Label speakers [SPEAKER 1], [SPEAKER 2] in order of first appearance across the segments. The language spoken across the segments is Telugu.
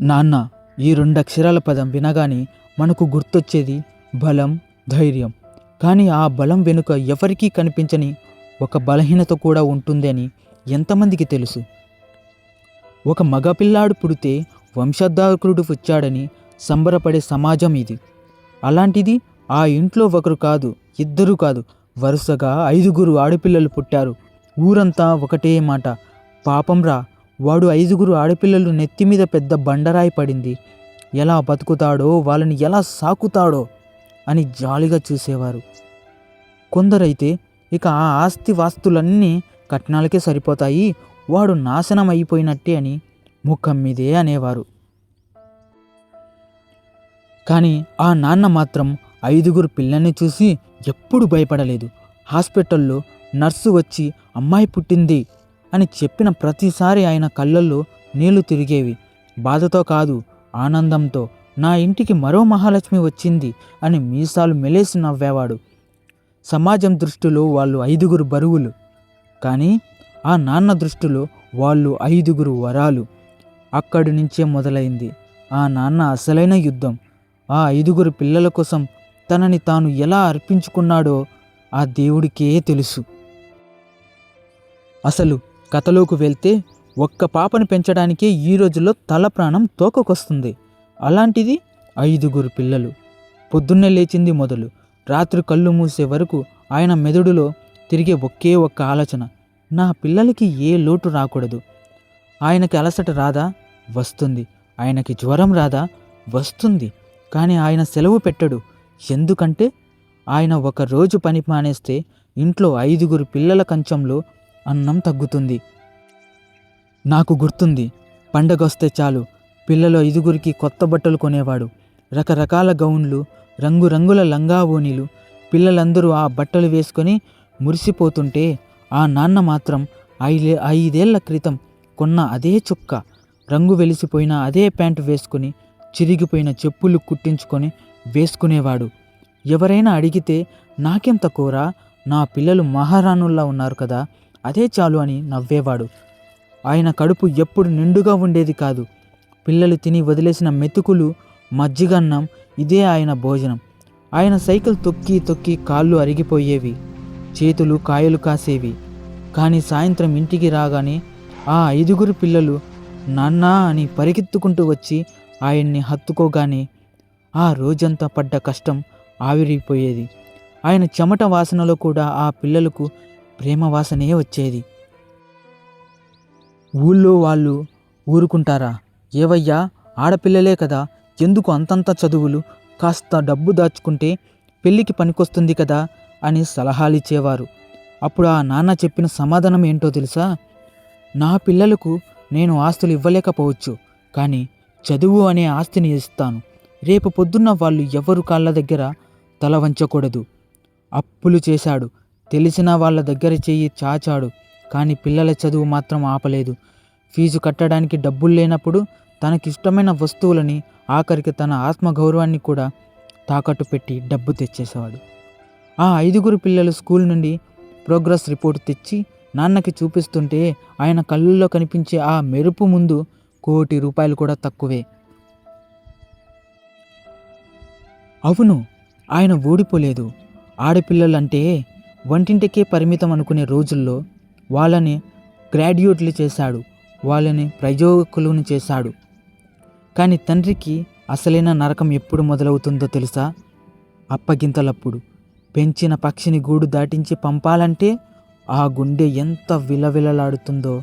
[SPEAKER 1] నాన్న ఈ రెండు అక్షరాల పదం వినగానే మనకు గుర్తొచ్చేది బలం ధైర్యం. కానీ ఆ బలం వెనుక ఎవరికీ కనిపించని ఒక బలహీనత కూడా ఉంటుంది అని ఎంతమందికి తెలుసు? ఒక మగపిల్లాడు పుడితే వంశధారకుడు వచ్చాడని సంబరపడే సమాజం ఇది. అలాంటిది ఆ ఇంట్లో ఒకరు కాదు ఇద్దరు కాదు వరుసగా ఐదుగురు ఆడపిల్లలు పుట్టారు. ఊరంతా ఒకటే మాట పాపంరా వాడు ఐదుగురు ఆడపిల్లలు నెత్తి మీద పెద్ద బండరాయి పడింది. ఎలా బతుకుతాడో వాళ్ళని ఎలా సాకుతాడో అని జాలిగా చూసేవారు. కొందరైతే ఇక ఆ ఆస్తి వాస్తులన్నీ కట్నాలకే సరిపోతాయి వాడు నాశనం అయిపోయినట్టే అని ముఖం మీదే అనేవారు. కానీ ఆ నాన్న మాత్రం ఐదుగురు పిల్లల్ని చూసి ఎప్పుడు భయపడలేదు. హాస్పిటల్లో నర్సు వచ్చి అమ్మాయి పుట్టింది అని చెప్పిన ప్రతిసారి ఆయన కళ్ళల్లో నీళ్ళు తిరిగేవి. బాధతో కాదు ఆనందంతో నా ఇంటికి మరో మహాలక్ష్మి వచ్చింది అని మీసాలు మెలేసి నవ్వేవాడు. సమాజం దృష్టిలో వాళ్ళు ఐదుగురు బరువులు. కానీ ఆ నాన్న దృష్టిలో వాళ్ళు ఐదుగురు వరాలు. అక్కడి నుంచే మొదలైంది. ఆ నాన్న అసలైన యుద్ధం. ఆ ఐదుగురు పిల్లల కోసం తనని తాను ఎలా అర్పించుకున్నాడో ఆ దేవుడికే తెలుసు. అసలు కథలోకి వెళ్తే ఒక్క పాపను పెంచడానికే ఈ రోజుల్లో తల ప్రాణం తోకకొస్తుంది. అలాంటిది ఐదుగురు పిల్లలు. పొద్దున్నే లేచింది మొదలు. రాత్రి కళ్ళు మూసే వరకు ఆయన మెదడులో తిరిగే ఒకే ఒక్క ఆలోచన. నా పిల్లలకి ఏ లోటు రాకూడదు. ఆయనకి అలసట రాదా? వస్తుంది. ఆయనకి జ్వరం రాదా? వస్తుంది. కానీ ఆయన సెలవు పెట్టడు. ఎందుకంటే ఆయన ఒక రోజు పని మానేస్తే ఇంట్లో ఐదుగురు పిల్లల కంచంలో అన్నం తగ్గుతుంది. నాకు గుర్తుంది పండగొస్తే చాలు పిల్లలు ఐదుగురికి కొత్త బట్టలు కొనేవాడు. రకరకాల గౌన్లు రంగురంగుల లంగా ఓణీలు పిల్లలందరూ ఆ బట్టలు వేసుకొని మురిసిపోతుంటే ఆ నాన్న మాత్రం ఐదే ఐదేళ్ళ క్రితం కొన్న అదే చుక్క రంగు వెలిసిపోయిన అదే ప్యాంటు వేసుకొని చిరిగిపోయిన చెప్పులు కుట్టించుకొని వేసుకునేవాడు. ఎవరైనా అడిగితే నాకేం తక్కువరా నా పిల్లలు మహారాణుల్లా ఉన్నారు కదా అదే చాలు అని నవ్వేవాడు. ఆయన కడుపు ఎప్పుడు నిండుగా ఉండేది కాదు. పిల్లలు తిని వదిలేసిన మెతుకులు మజ్జిగన్నం ఇదే ఆయన భోజనం. ఆయన సైకిల్ తొక్కి తొక్కి కాళ్ళు అరిగిపోయేవి. చేతులు కాయలు కాసేవి. కానీ సాయంత్రం ఇంటికి రాగానే ఆ ఐదుగురు పిల్లలు నాన్నా అని పరిగెత్తుకుంటూ వచ్చి ఆయన్ని హత్తుకోగానే ఆ రోజంతా పడ్డ కష్టం ఆవిరిపోయేది ఆయన చెమట వాసనలో కూడా ఆ పిల్లలకు ప్రేమ వాసనే వచ్చేది. ఊళ్ళో వాళ్ళు ఊరుకుంటారా? ఏవయ్యా ఆడపిల్లలే కదా ఎందుకు అంతంత చదువులు? కాస్త డబ్బు దాచుకుంటే పెళ్ళికి పనికొస్తుంది కదా అని సలహాలిచ్చేవారు. అప్పుడు ఆ నాన్న చెప్పిన సమాధానం ఏంటో తెలుసా? నా పిల్లలకు నేను ఆస్తులు ఇవ్వలేకపోవచ్చు కానీ చదువు అనే ఆస్తిని ఇస్తాను. రేపు పొద్దున్న వాళ్ళు ఎవరు కాళ్ళ దగ్గర తల వంచకూడదు. అప్పులు చేశాడు. తెలిసిన వాళ్ళ దగ్గర చెయ్యి చాచాడు కానీ పిల్లల చదువు మాత్రం ఆపలేదు. ఫీజు కట్టడానికి డబ్బులు లేనప్పుడు తనకిష్టమైన వస్తువులని ఆఖరికి తన ఆత్మగౌరవాన్ని కూడా తాకట్టు పెట్టి డబ్బు తెచ్చేసేవాడు. ఆ ఐదుగురు పిల్లలు స్కూల్ నుండి ప్రోగ్రెస్ రిపోర్ట్ తెచ్చి నాన్నకి చూపిస్తుంటే ఆయన కళ్ళల్లో కనిపించే ఆ మెరుపు ముందు కోటి రూపాయలు కూడా తక్కువే. అవును ఆయన ఓడిపోలేదు. ఆడపిల్లలంటే వంటింటికే పరిమితం అనుకునే రోజుల్లో వాళ్ళని గ్రాడ్యుయేట్లు చేశాడు. వాళ్ళని ప్రయోజకులను చేశాడు. కానీ తండ్రికి అసలైన నరకం ఎప్పుడు మొదలవుతుందో తెలుసా? అప్పగింతలప్పుడు పెంచిన పక్షిని గూడు దాటించి పంపాలంటే ఆ గుండె ఎంత విలవిలలాడుతుందో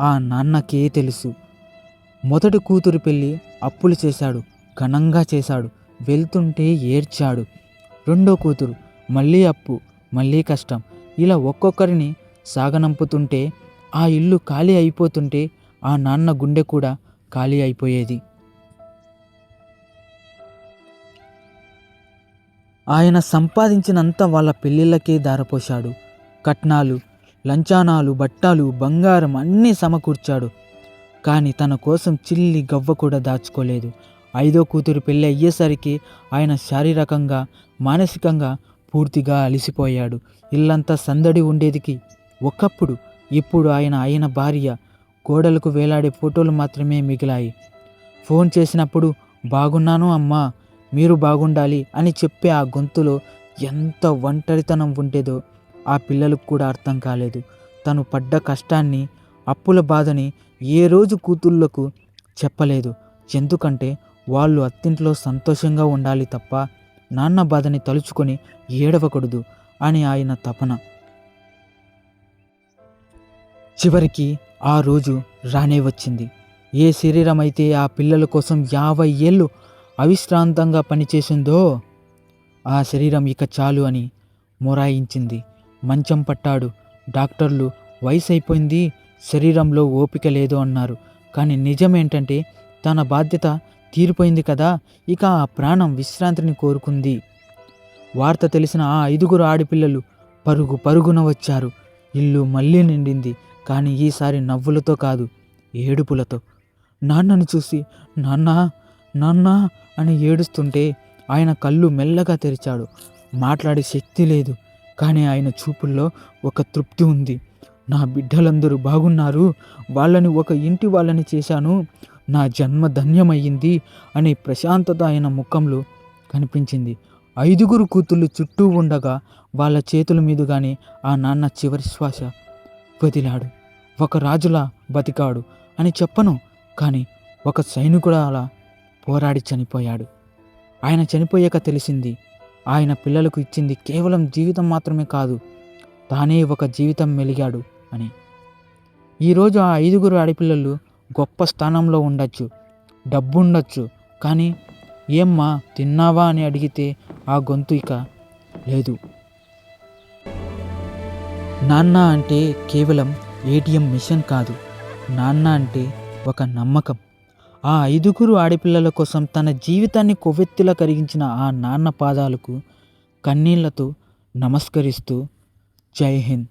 [SPEAKER 1] ఆ నాన్నకే తెలుసు. మొదటి కూతురు పెళ్ళి అప్పులు చేశాడు. ఘనంగా చేశాడు. వెళ్తుంటే ఏడ్చాడు. రెండో కూతురు మళ్ళీ అప్పు. మళ్ళీ కష్టం. ఇలా ఒక్కొక్కరిని సాగనంపుతుంటే ఆ ఇల్లు ఖాళీ అయిపోతుంటే ఆ నాన్న గుండె కూడా ఖాళీ అయిపోయేది. ఆయన సంపాదించినంత వాళ్ళ పెళ్ళిళ్ళకే దారపోశాడు. కట్నాలు లంచానాలు బట్టాలు బంగారం అన్నీ సమకూర్చాడు. కానీ తన కోసం చిల్లి గవ్వ కూడా దాచుకోలేదు. ఐదో కూతురు పెళ్ళి అయ్యేసరికి ఆయన శారీరకంగా మానసికంగా పూర్తిగా అలిసిపోయాడు. ఇల్లంతా సందడి ఉండేదికి. ఒకప్పుడు ఇప్పుడు ఆయన ఆయన భార్య గోడలకు వేలాడే ఫోటోలు మాత్రమే మిగిలాయి. ఫోన్ చేసినప్పుడు బాగున్నాను అమ్మా మీరు బాగుండాలి అని చెప్పే ఆ గొంతులో ఎంత ఒంటరితనం ఉండేదో ఆ పిల్లలకు కూడా అర్థం కాలేదు. తను పడ్డ కష్టాన్ని అప్పుల బాధని ఏ రోజు కూతుళ్ళకు చెప్పలేదు. ఎందుకంటే వాళ్ళు అత్తింట్లో సంతోషంగా ఉండాలి తప్ప నాన్న బాధని తలుచుకొని ఏడవకూడదు అని ఆయన తపన. చివరికి ఆ రోజు రానే వచ్చింది. ఏ శరీరం అయితే ఆ పిల్లల కోసం యాభై ఏళ్ళు అవిశ్రాంతంగా పనిచేసిందో ఆ శరీరం ఇక చాలు అని మొరాయించింది. మంచం పట్టాడు. డాక్టర్లు వయసు అయిపోయింది శరీరంలో ఓపిక లేదు అన్నారు. కానీ నిజమేంటంటే తన బాధ్యత తీరిపోయింది కదా ఇక ఆ ప్రాణం విశ్రాంతిని కోరుకుంది. వార్త తెలిసిన ఆ ఐదుగురు ఆడపిల్లలు పరుగు పరుగున వచ్చారు. ఇల్లు మళ్ళీ నిండింది కానీ ఈసారి నవ్వులతో కాదు ఏడుపులతో. నాన్నను చూసి నాన్న నాన్న అని ఏడుస్తుంటే ఆయన కళ్ళు మెల్లగా తెరిచాడు. మాట్లాడే శక్తి లేదు కానీ ఆయన చూపుల్లో ఒక తృప్తి ఉంది. నా బిడ్డలందరూ బాగున్నారు వాళ్ళని ఒక ఇంటి వాళ్ళని చేశాను నా జన్మ ధన్యమయ్యింది అనే ప్రశాంతత ఆయన ముఖంలో కనిపించింది. ఐదుగురు కూతుళ్ళు చుట్టూ ఉండగా వాళ్ళ చేతుల మీదుగానే ఆ నాన్న చివరి శ్వాస వదిలాడు. ఒక రాజులా బతికాడు అని చెప్పను కానీ ఒక సైనికుడు అలా పోరాడి చనిపోయాడు. ఆయన చనిపోయాక తెలిసింది ఆయన పిల్లలకు ఇచ్చింది కేవలం జీవితం మాత్రమే కాదు తానే ఒక జీవితం మెలిగాడు అని. ఈరోజు ఆ ఐదుగురు ఆడపిల్లలు గొప్ప స్థానంలో ఉండొచ్చు డబ్బు ఉండొచ్చు కానీ ఏమ్మా తిన్నావా అని అడిగితే ఆ గొంతు ఇక లేదు. నాన్న అంటే కేవలం ఏటీఎం మిషన్ కాదు నాన్న అంటే ఒక నమ్మకం. ఆ ఐదుగురు ఆడపిల్లల కోసం తన జీవితాన్ని కొవ్వెత్తిలా కరిగించిన ఆ నాన్న పాదాలకు కన్నీళ్ళతో నమస్కరిస్తూ జై హింద్.